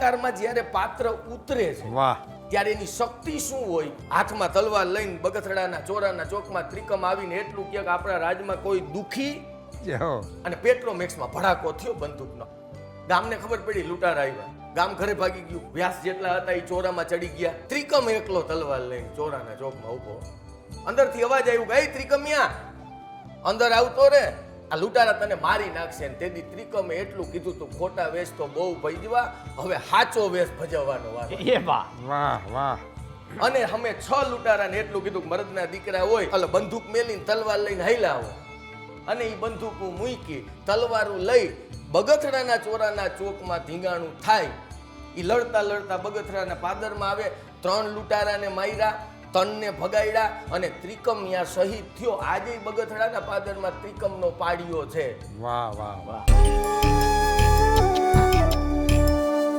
ગોળાકારમાં જ્યારે પાત્ર ઉતરે છે વાહ. ત્યારે એની શક્તિ શું હોય? હાથમાં તલવાર લઈને બગથડાના ચોરાના ચોકમાં ત્રિકમ આવીને એટલું કે આપણા રાજમાં કોઈ દુખી અને પેટ્રોમેક્સમાં ભડાકો થયો બંદૂકનો. ગામને ખબર પડી લૂંટાર આવ્યા. ગામ ઘરે ભાગી ગયું. વ્યાસ જેટલા હતા એ ચોરામાં ચડી ગયા. ત્રિકમ એકલો તલવાર લઈને ચોરાના ચોકમાં ઊભો અંદરથી અવાજ આવ્યો ગઈ "એ ત્રિકમિયા! અંદર આવતો રે. આ લૂંટારા તને મારી નાખશે ને તેથી ત્રિકમે એટલું કીધું તું ખોટા વેશ તો બહુ ભજવા હવે સાચો વેશ ભજવવાનો વારો. એ વાહ. વાહ વાહ. અને અમે છ લૂંટારાને એટલું કીધું કે મરદના દીકરા હોય એટલે બંદૂક મેલીને તલવાર લઈને હાલ્યા હોય. અને એ બંદૂકો મૂકી તલવારું લઈ બગથડાના ચોરાના ચોકમાં ધીંગાણું થાય. એ લડતા લડતા બગથડાના પાદરમાં આવે ત્રણ લૂંટારાને માર્યા તનને ભગાડ્યા અને ત્રિકમ યા શહીદ થયો. આજે બગથડાના પાદરમાં ત્રિકમનો પાડ્યો છે. વાહ વાહ વાહ.